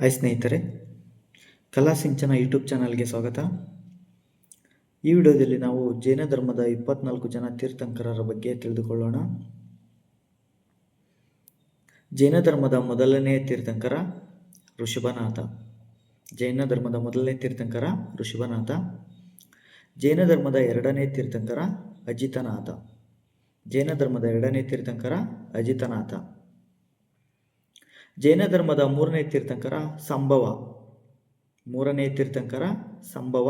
Hi ಸ್ನೇಹಿತರೆ, ಕಲಾ ಸಿಂಚನ YouTube ಚಾನಲ್ಗೆ ಸ್ವಾಗತ. ಈ ವಿಡಿಯೋದಲ್ಲಿ ನಾವು ಜೈನ ಧರ್ಮದ ಇಪ್ಪತ್ನಾಲ್ಕು ಜನ ತೀರ್ಥಂಕರರ ಬಗ್ಗೆ ತಿಳಿದುಕೊಳ್ಳೋಣ. ಜೈನ ಧರ್ಮದ ಮೊದಲನೇ ತೀರ್ಥಂಕರ ಋಷಭನಾಥ. ಜೈನ ಧರ್ಮದ ಮೊದಲನೇ ತೀರ್ಥಂಕರ ಋಷಭನಾಥ. ಜೈನ ಧರ್ಮದ ಎರಡನೇ ತೀರ್ಥಂಕರ ಅಜಿತನಾಥ. ಜೈನ ಧರ್ಮದ ಎರಡನೇ ತೀರ್ಥಂಕರ ಅಜಿತನಾಥ. ಜೈನ ಧರ್ಮದ ಮೂರನೇ ತೀರ್ಥಂಕರ ಸಂಭವ. ಮೂರನೇ ತೀರ್ಥಂಕರ ಸಂಭವ.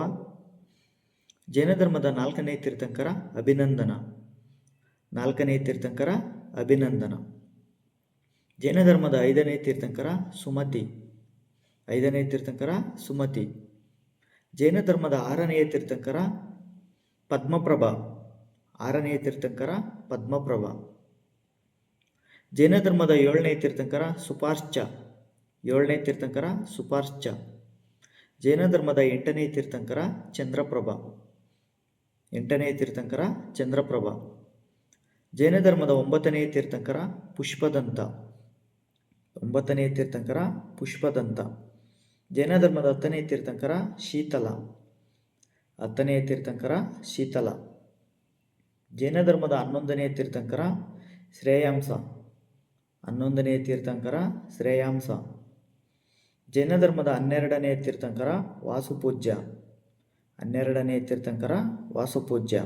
ಜೈನ ಧರ್ಮದ ನಾಲ್ಕನೇ ತೀರ್ಥಂಕರ ಅಭಿನಂದನ. ನಾಲ್ಕನೇ ತೀರ್ಥಂಕರ ಅಭಿನಂದನ. ಜೈನ ಧರ್ಮದ ಐದನೇ ತೀರ್ಥಂಕರ ಸುಮತಿ. ಐದನೇ ತೀರ್ಥಂಕರ ಸುಮತಿ. ಜೈನ ಧರ್ಮದ ಆರನೆಯ ತೀರ್ಥಂಕರ ಪದ್ಮಪ್ರಭ. ಆರನೆಯ ತೀರ್ಥಂಕರ ಪದ್ಮಪ್ರಭ. ಜೈನ ಧರ್ಮದ ಏಳನೇ ತೀರ್ಥಂಕರ ಸುಪಾರ್ಶ್ಚ. ಏಳನೇ ತೀರ್ಥಂಕರ ಸುಪಾರ್ಶ್ಚ. ಜೈನ ಧರ್ಮದ ಎಂಟನೇ ತೀರ್ಥಂಕರ ಚಂದ್ರಪ್ರಭ. ಎಂಟನೇ ತೀರ್ಥಂಕರ ಚಂದ್ರಪ್ರಭ. ಜೈನ ಧರ್ಮದ ಒಂಬತ್ತನೇ ತೀರ್ಥಂಕರ ಪುಷ್ಪದಂತ. ಒಂಬತ್ತನೇ ತೀರ್ಥಂಕರ ಪುಷ್ಪದಂತ. ಜೈನ ಧರ್ಮದ ಹತ್ತನೇ ತೀರ್ಥಂಕರ ಶೀತಲ. ಹತ್ತನೇ ತೀರ್ಥಂಕರ ಶೀತಲ. ಜೈನ ಧರ್ಮದ ಹನ್ನೊಂದನೇ ತೀರ್ಥಂಕರ ಶ್ರೇಯಾಂಸ ಹನ್ನೊಂದನೇ ತೀರ್ಥಂಕರ ಶ್ರೇಯಾಂಸ. ಜೈನ ಧರ್ಮದ ಹನ್ನೆರಡನೇ ತೀರ್ಥಂಕರ ವಾಸುಪೂಜ್ಯ. ಹನ್ನೆರಡನೇ ತೀರ್ಥಂಕರ ವಾಸುಪೂಜ್ಯ.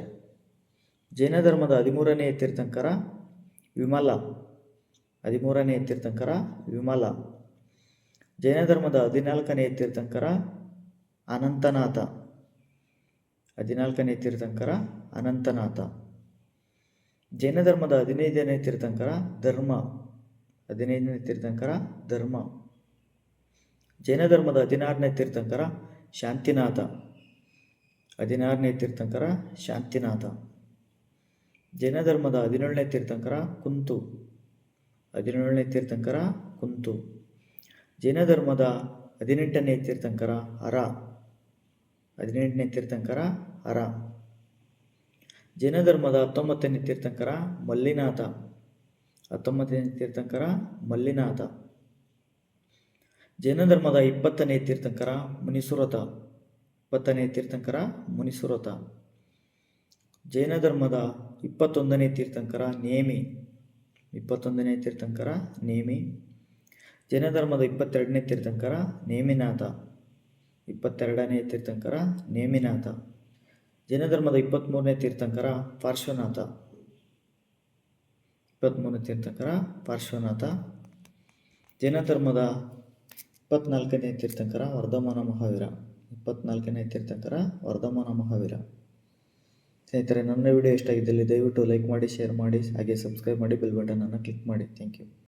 ಜೈನ ಧರ್ಮದ ಹದಿಮೂರನೇ ತೀರ್ಥಂಕರ ವಿಮಲ. ಹದಿಮೂರನೇ ತೀರ್ಥಂಕರ ವಿಮಲ. ಜೈನ ಧರ್ಮದ ಹದಿನಾಲ್ಕನೇ ತೀರ್ಥಂಕರ ಅನಂತನಾಥ. ಹದಿನಾಲ್ಕನೇ ತೀರ್ಥಂಕರ ಅನಂತನಾಥ. ಜೈನ ಧರ್ಮದ ಹದಿನೈದನೇ ತೀರ್ಥಂಕರ ಧರ್ಮ. ಹದಿನೈದನೇ ತೀರ್ಥಂಕರ ಧರ್ಮ. ಜೈನ ಧರ್ಮದ ಹದಿನಾರನೇ ತೀರ್ಥಂಕರ ಶಾಂತಿನಾಥ. ಹದಿನಾರನೇ ತೀರ್ಥಂಕರ ಶಾಂತಿನಾಥ. ಜೈನ ಧರ್ಮದ ಹದಿನೇಳನೇ ತೀರ್ಥಂಕರ ಕುಂತು. ಹದಿನೇಳನೇ ತೀರ್ಥಂಕರ ಕುಂತು. ಜೈನ ಧರ್ಮದ ಹದಿನೆಂಟನೇ ತೀರ್ಥಂಕರ ಹರ. ಹದಿನೆಂಟನೇ ತೀರ್ಥಂಕರ ಹರ. ಜೈನ ಧರ್ಮದ ಹತ್ತೊಂಬತ್ತನೇ ತೀರ್ಥಂಕರ ಮಲ್ಲಿನಾಥ. ಹತ್ತೊಂಬತ್ತನೇ ತೀರ್ಥಂಕರ ಮಲ್ಲಿನಾಥ. ಜೈನ ಧರ್ಮದ ಇಪ್ಪತ್ತನೇ ತೀರ್ಥಂಕರ ಮುನಿಸುರತ. ಇಪ್ಪತ್ತನೇ ತೀರ್ಥಂಕರ ಮುನಿಸುರತ. ಜೈನ ಧರ್ಮದ ಇಪ್ಪತ್ತೊಂದನೇ ತೀರ್ಥಂಕರ ನೇಮಿ. ಇಪ್ಪತ್ತೊಂದನೇ ತೀರ್ಥಂಕರ ನೇಮಿ. ಜೈನ ಧರ್ಮದ ಇಪ್ಪತ್ತೆರಡನೇ ತೀರ್ಥಂಕರ ನೇಮಿನಾಥ. ಇಪ್ಪತ್ತೆರಡನೇ ತೀರ್ಥಂಕರ ನೇಮಿನಾಥ. ಜೈನ ಧರ್ಮದ ಇಪ್ಪತ್ತ್ಮೂರನೇ ತೀರ್ಥಂಕರ ಪಾರ್ಶ್ವನಾಥ. ಇಪ್ಪತ್ತ್ಮೂರನೇ ತೀರ್ಥಂಕರ ಪಾರ್ಶ್ವನಾಥ ಜೈನ ಧರ್ಮದ ಇಪ್ಪತ್ನಾಲ್ಕನೇ ತೀರ್ಥಂಕರ ವರ್ಧಮಾನ ಮಹಾವೀರ, ಇಪ್ಪತ್ನಾಲ್ಕನೇ ತೀರ್ಥಂಕರ ವರ್ಧಮಾನ ಮಹಾವೀರ. ಸ್ನೇಹಿತರೆ, ನನ್ನ ವಿಡಿಯೋ ಇಷ್ಟ ಆಗಿದ್ದಲ್ಲಿ ದಯವಿಟ್ಟು ಲೈಕ್ ಮಾಡಿ, ಶೇರ್ ಮಾಡಿ, ಹಾಗೆ ಸಬ್ಸ್ಕ್ರೈಬ್ ಮಾಡಿ, ಬೆಲ್ ಬಟನನ್ನು ಕ್ಲಿಕ್ ಮಾಡಿ. Thank you.